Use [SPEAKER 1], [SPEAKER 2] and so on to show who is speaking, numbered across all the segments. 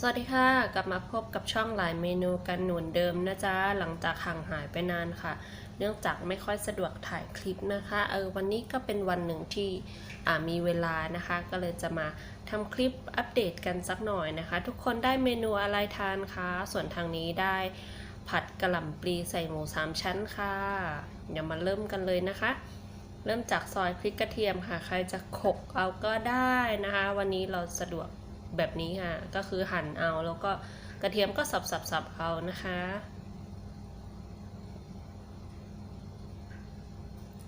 [SPEAKER 1] สวัสดีค่ะ กลับมาพบกับช่องหลายเมนูกันหนุนเดิมนะจ๊ะ หลังจากห่างหายไปนานค่ะ เนื่องจากไม่ค่อยสะดวกถ่ายคลิปนะคะ เออวันนี้ก็เป็นวันหนึ่งที่มีเวลานะคะ ก็เลยจะมาทำคลิปอัปเดตกันสักหน่อยนะคะ ทุกคนได้เมนูอะไรทานคะ ส่วนทางนี้ได้ผัดกระหล่ำปลีใส่หมูสามชั้นค่ะเดี๋ยวมาเริ่มกันเลยนะคะ เริ่มจากซอยพริกกระเทียมค่ะ ใครจะขกเอาก็ได้นะคะ วันนี้เราสะดวก แบบนี้ค่ะ ก็คือหั่นเอาแล้วก็กระเทียมก็สับสับสับเอานะคะ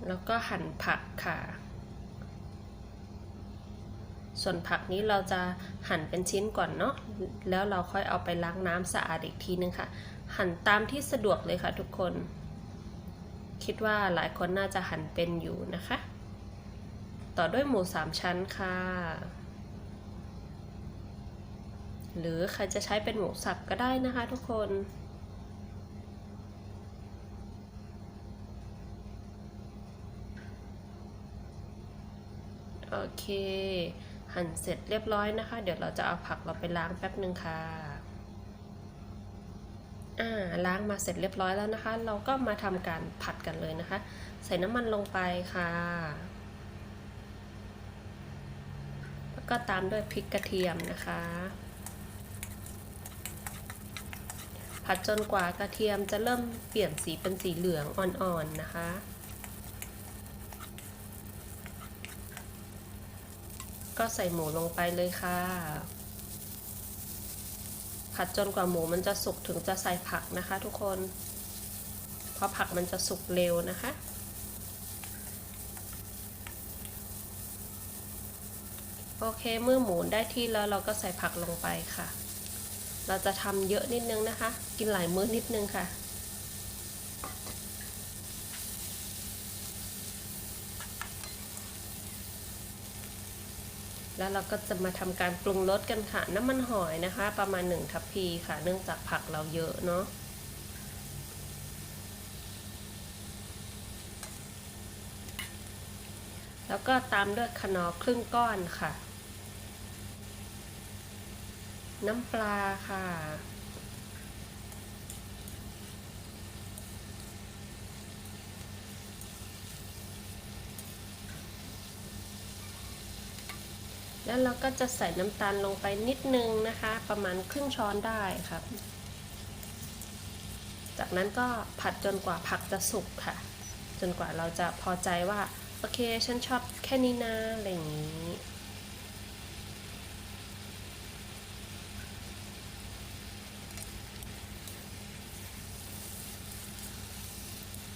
[SPEAKER 1] แล้วก็หั่นผักค่ะ ส่วนผักนี้เราจะหั่นเป็นชิ้นก่อนเนาะ แล้วเราค่อยเอาไปล้างน้ำสะอาดอีกทีนึงค่ะ หั่นตามที่สะดวกเลยค่ะทุกคน คิดว่าหลายคนน่าจะหั่นเป็นอยู่นะคะ ต่อด้วยหมูสามชั้นค่ะ หรือใครจะใช้เป็นหมูสับก็ได้นะคะทุกคนโอเค หั่นเสร็จเรียบร้อยนะคะ เดี๋ยวเราจะเอาผักเราไปล้างแป๊บหนึ่งค่ะอ่าล้างมาเสร็จเรียบร้อยแล้วนะคะ เราก็มาทำการผัดกันเลยนะคะ ใส่น้ำมันลงไปค่ะ แล้วก็ตามด้วยพริกกระเทียมนะคะ ผัดจนกว่ากระเทียมจะเริ่มเปลี่ยนสีเป็นสีเหลืองอ่อนๆนะคะ ก็ใส่หมูลงไปเลยค่ะ ผัดจนกว่าหมูมันจะสุกถึงจะใส่ผักนะคะ ทุกคน เพราะผักมันจะสุกเร็วนะคะโอเคเมื่อหมูได้ที่แล้วเราก็ใส่ผักลงไปค่ะ เราจะทำเยอะนิดนึงนะคะ กินหลายมื้อนิดนึงค่ะ แล้วเราก็จะมาทำการปรุงรสกันค่ะ น้ำมันหอยนะคะ ประมาณ 1 ทัพพีค่ะ เนื่องจากผักเราเยอะเนาะแล้วก็ตามด้วยขนอครึ่งก้อนค่ะ น้ำปลาค่ะ แล้วเราก็จะใส่น้ำตาลลงไปนิดนึงนะคะ ประมาณครึ่งช้อนได้ครับ จากนั้นก็ผัดจนกว่าผักจะสุกค่ะ จนกว่าเราจะพอใจว่า โอเค ฉันชอบแค่นี้นะอะไรอย่างนี้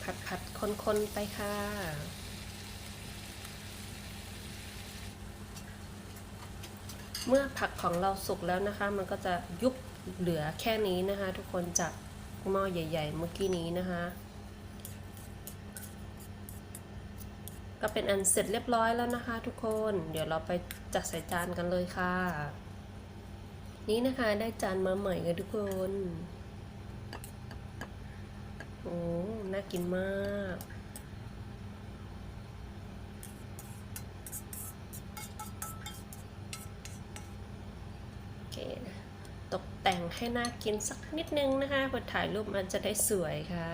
[SPEAKER 1] ผัดผัดคนๆไปค่ะเมื่อผักของเราสุกแล้วนะคะ มันก็จะยุบเหลือแค่นี้นะคะ ทุกคนจากหม้อใหญ่ ๆ เมื่อกี้นี้นะคะ ก็เป็นอันเสร็จเรียบร้อยแล้วนะคะ ทุกคน เดี๋ยวเราไปจัดใส่จานกันเลยค่ะ นี่นะคะได้จานมาใหม่กันทุกคน โอ้ น่ากินมากโอเคนะตกแต่งให้น่ากินสักนิดนึงนะคะเพื่อถ่ายรูปมันจะได้สวยค่ะ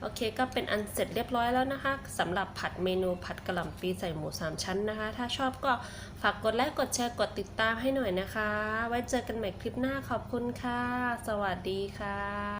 [SPEAKER 1] โอเคก็เป็นอันเสร็จเรียบร้อยแล้วนะคะสำหรับผัดเมนูผัดกะหล่ำปีใส่หมูสามชั้นนะคะ ถ้าชอบก็ฝากกดไลค์กดแชร์กดติดตามให้หน่อยนะคะ ไว้เจอกันใหม่คลิปหน้าขอบคุณค่ะ สวัสดีค่ะ